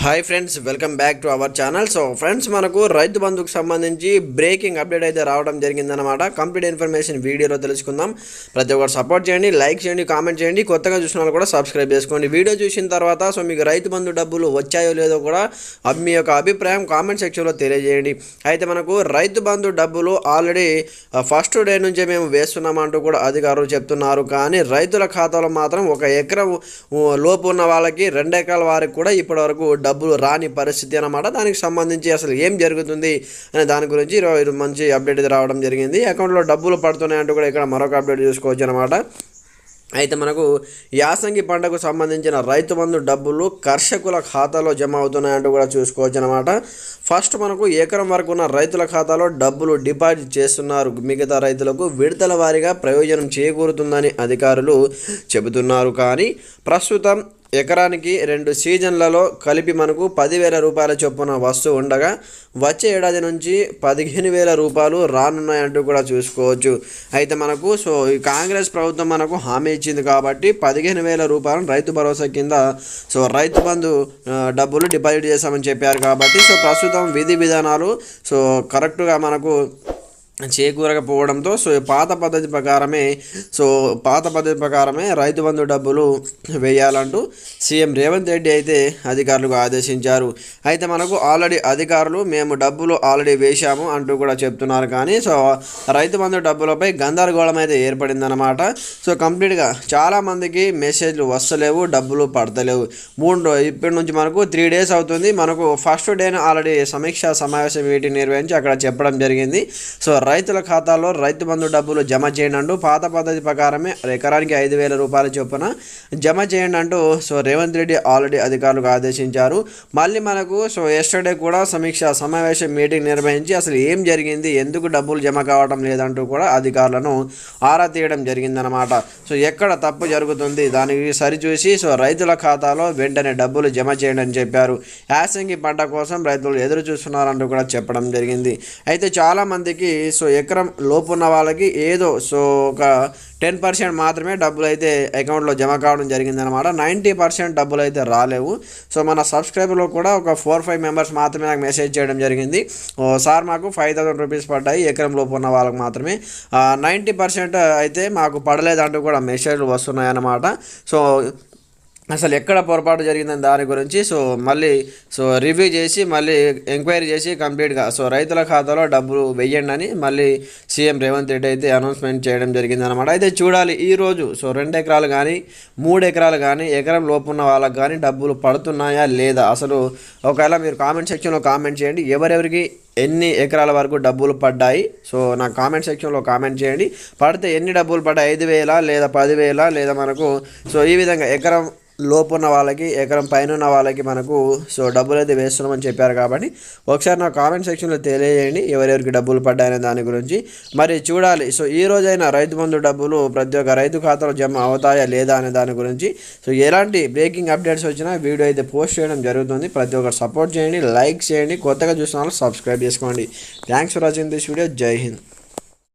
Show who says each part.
Speaker 1: Hi friends welcome back to our channel so friends మనకు రైతు బంధుకు సంబంధించి బ్రేకింగ్ అప్డేట్ అయితే రావడం జరిగిందనమాట కంప్లీట్ ఇన్ఫర్మేషన్ వీడియోలో తెలుసుకుందాం. ప్రతి ఒక్కరు సపోర్ట్ చేయండి లైక్ చేయండి కామెంట్ చేయండి. కొత్తగా చూసిన వాళ్ళు కూడా సబ్స్క్రైబ్ చేసుకోండి. వీడియో చూసిన తర్వాత సో మీకు రైతు బంధు డబ్బులు వచ్చాయో లేదో కూడా మీ యొక్క అభిప్రాయం కామెంట్ సెక్షన్లో తెలియజేయండి. అయితే మనకు రైతు బంధు డబ్బులు ఆల్రెడీ ఫస్ట్ డే నుంచే మేము వేస్తున్నామంటూ కూడా అధికారులు చెప్తున్నారు. కానీ రైతుల ఖాతాలో మాత్రం ఒక ఎకరం uh, లోపు ఉన్న వాళ్ళకి రెండు ఎకరాల వారికి కూడా ఇప్పటివరకు డబ్బులు రాని పరిస్థితి అనమాట దానికి సంబంధించి అసలు ఏం జరుగుతుంది అనే దాని గురించి మంచి అప్డేట్ ఇది రావడం జరిగింది. అకౌంట్లో డబ్బులు పడుతున్నాయంటూ కూడా ఇక్కడ మరొక అప్డేట్ చూసుకోవచ్చు అనమాట అయితే మనకు యాసంగి పంటకు సంబంధించిన రైతు బంధు డబ్బులు కర్షకుల ఖాతాలో జమ అవుతున్నాయంటూ కూడా చూసుకోవచ్చు అనమాట ఫస్ట్ మనకు ఎకరం వరకు ఉన్న రైతుల ఖాతాలో డబ్బులు డిపాజిట్ చేస్తున్నారు. మిగతా రైతులకు విడతల వారీగా ప్రయోజనం చేకూరుతుందని అధికారులు చెబుతున్నారు. కానీ ప్రస్తుతం ఎకరానికి రెండు సీజన్లలో కలిపి మనకు పదివేల రూపాయల చొప్పున వస్తూ ఉండగా వచ్చే ఏడాది నుంచి పదిహేను వేల రూపాయలు రానున్నాయంటూ కూడా చూసుకోవచ్చు. అయితే మనకు సో ఈ కాంగ్రెస్ ప్రభుత్వం మనకు హామీ ఇచ్చింది కాబట్టి పదిహేను వేల రూపాయలను రైతు భరోసా కింద సో రైతు బంధు డబ్బులు డిపాజిట్ చేశామని చెప్పారు కాబట్టి సో ప్రస్తుతం విధి విధానాలు సో కరెక్ట్గా మనకు చేకూరకపోవడంతో సో పాత పద్ధతి ప్రకారమే సో పాత పద్ధతి ప్రకారమే రైతు బంధు డబ్బులు వేయాలంటూ సీఎం రేవంత్ రెడ్డి అయితే అధికారులకు ఆదేశించారు. అయితే మనకు ఆల్రెడీ అధికారులు మేము డబ్బులు ఆల్రెడీ వేశాము అంటూ కూడా చెప్తున్నారు కానీ సో రైతు బంధు డబ్బులపై గందరగోళం అయితే ఏర్పడిందనమాట సో కంప్లీట్గా చాలామందికి మెసేజ్లు వస్తలేవు డబ్బులు పడతలేవు. మూడు ఇప్పటి నుంచి మనకు త్రీ డేస్ అవుతుంది. మనకు ఫస్ట్ డేను ఆల్రెడీ సమీక్ష సమావేశం మీటింగ్ నిర్వహించి అక్కడ చెప్పడం జరిగింది. సో రైతుల ఖాతాలో రైతు బంధు డబ్బులు జమ చేయండి పాత పద్ధతి ప్రకారమే ఎకరానికి ఐదు వేల రూపాయల చొప్పున జమ చేయండి అంటూ సో రేవంత్ రెడ్డి ఆల్రెడీ అధికారులకు ఆదేశించారు. మళ్ళీ మనకు సో ఎస్టర్డే కూడా సమీక్ష సమావేశం మీటింగ్ నిర్వహించి అసలు ఏం జరిగింది ఎందుకు డబ్బులు జమ కావడం లేదంటూ కూడా అధికారులను ఆరా తీయడం జరిగిందనమాట సో ఎక్కడ తప్పు జరుగుతుంది దానికి సరిచూసి సో రైతుల ఖాతాలో వెంటనే డబ్బులు జమ చేయండి అని చెప్పారు. యాసంగి పంట కోసం రైతులు ఎదురు చూస్తున్నారంటూ కూడా చెప్పడం జరిగింది. అయితే చాలామందికి సో ఎకరం లోపు ఉన్న వాళ్ళకి ఏదో సో ఒక టెన్ పర్సెంట్ మాత్రమే డబ్బులు అయితే అకౌంట్లో జమ కావడం జరిగిందనమాట నైంటీ పర్సెంట్ డబ్బులు అయితే రాలేవు. సో మన సబ్స్క్రైబర్లో కూడా ఒక ఫోర్ ఫైవ్ మెంబర్స్ మాత్రమే నాకు మెసేజ్ చేయడం జరిగింది. సార్ మాకు ఫైవ్ థౌసండ్ రూపీస్ పడ్డాయి ఎకరం లోపు ఉన్న వాళ్ళకి మాత్రమే. నైంటీ పర్సెంట్ అయితే మాకు పడలేదంటూ కూడా మెసేజ్లు వస్తున్నాయి అన్నమాట సో అసలు ఎక్కడ పొరపాటు జరిగిందని దాని గురించి సో మళ్ళీ సో రివ్యూ చేసి మళ్ళీ ఎంక్వైరీ చేసి కంప్లీట్గా సో రైతుల ఖాతాలో డబ్బులు వెయ్యండి అని మళ్ళీ సీఎం రేవంత్ రెడ్డి అయితే అనౌన్స్మెంట్ చేయడం జరిగింది అనమాట అయితే చూడాలి ఈ రోజు సో రెండు ఎకరాలు కానీ మూడు ఎకరాలు కానీ ఎకరం లోపు ఉన్న వాళ్ళకి కానీ డబ్బులు పడుతున్నాయా లేదా? అసలు ఒకవేళ మీరు కామెంట్ సెక్షన్లో కామెంట్ చేయండి ఎవరెవరికి ఎన్ని ఎకరాల వరకు డబ్బులు పడ్డాయి? సో నా కామెంట్ సెక్షన్లో కామెంట్ చేయండి. పడితే ఎన్ని డబ్బులు పడ్డాయి? ఐదు వేల లేదా పదివేల లేదా మనకు? సో ఈ విధంగా ఎకరం లోపు ఉన్న వాళ్ళకి ఎకరం పైన ఉన్న వాళ్ళకి మనకు సో డబ్బులు అయితే వేస్తున్నామని చెప్పారు కాబట్టి ఒకసారి నా కామెంట్ సెక్షన్లో తెలియజేయండి ఎవరెవరికి డబ్బులు పడ్డాయనే దాని గురించి. మరి చూడాలి. సో ఈ రోజైనా రైతు బంధు డబ్బులు ప్రతి ఒక్క రైతు ఖాతాలో జమ అవుతాయా లేదా అనే దాని గురించి. సో ఎలాంటి బ్రేకింగ్ అప్డేట్స్ వచ్చినా వీడియో అయితే పోస్ట్ చేయడం జరుగుతుంది. ప్రతి ఒక్కరు సపోర్ట్ చేయండి లైక్ చేయండి కొత్తగా చూసిన వాళ్ళు సబ్స్క్రైబ్ చేసుకోండి. Thanks for watching this video Jai Hind